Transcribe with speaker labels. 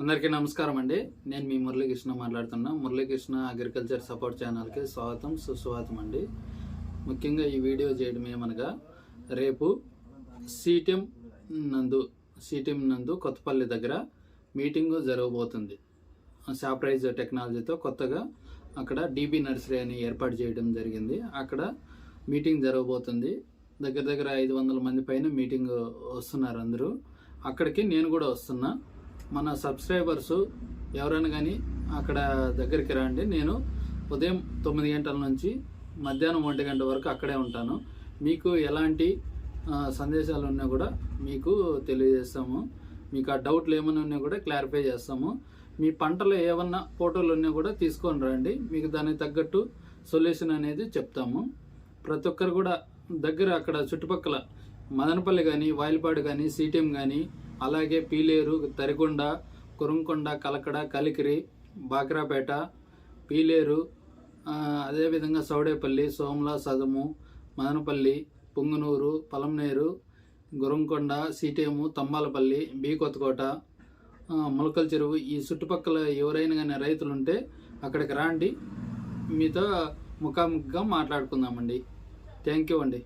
Speaker 1: అందరికీ నమస్కారం అండి. నేను మీ మురళీకృష్ణ మాట్లాడుతున్నా. మురళీకృష్ణ అగ్రికల్చర్ సపోర్ట్ ఛానల్కి స్వాగతం సుస్వాగతం అండి. ముఖ్యంగా ఈ వీడియో చేయడం ఏమనగా రేపు సీటీఎం నందు సీటీఎం నందు కొత్తపల్లి దగ్గర మీటింగ్ జరగబోతుంది. సాప్రైజ్ టెక్నాలజీతో కొత్తగా అక్కడ డీబీ నర్సరీ అని ఏర్పాటు చేయడం జరిగింది. అక్కడ మీటింగ్ జరగబోతుంది. దగ్గర దగ్గర ఐదు వందల మంది పైన మీటింగ్ వస్తున్నారు అందరూ. అక్కడికి నేను కూడా వస్తున్నా. మన సబ్స్క్రైబర్స్ ఎవరైనా కానీ అక్కడ దగ్గరికి రండి. నేను ఉదయం తొమ్మిది గంటల నుంచి మధ్యాహ్నం ఒంటి గంట వరకు అక్కడే ఉంటాను. మీకు ఎలాంటి సందేశాలు ఉన్నా కూడా మీకు తెలియజేస్తాము. మీకు ఆ డౌట్లు ఏమైనా ఉన్నా కూడా క్లారిఫై చేస్తాము. మీ పంటలో ఏమన్నా ఫోటోలు ఉన్నా కూడా తీసుకొని రండి. మీకు దానికి తగ్గట్టు సొల్యూషన్ అనేది చెప్తాము. ప్రతి ఒక్కరు కూడా దగ్గర అక్కడ చుట్టుపక్కల మదనపల్లి కానీ వాయిల్పాడు కానీ సీటీఎం కానీ అలాగే పీలేరు తరికొండ కురంకొండ కలకడ కలికిరి బాక్రాపేట పీలేరు అదేవిధంగా సౌడేపల్లి Somala Sadum Madanapalle Punganur Palamaner Gurramkonda CTM Thamballapalle B Kothakota Mulakalacheruvu. ఈ చుట్టుపక్కల ఎవరైనా కానీ రైతులు ఉంటే అక్కడికి రాండి. మీతో ముఖాముఖిగా మాట్లాడుకుందామండి. థ్యాంక్ యూ అండి.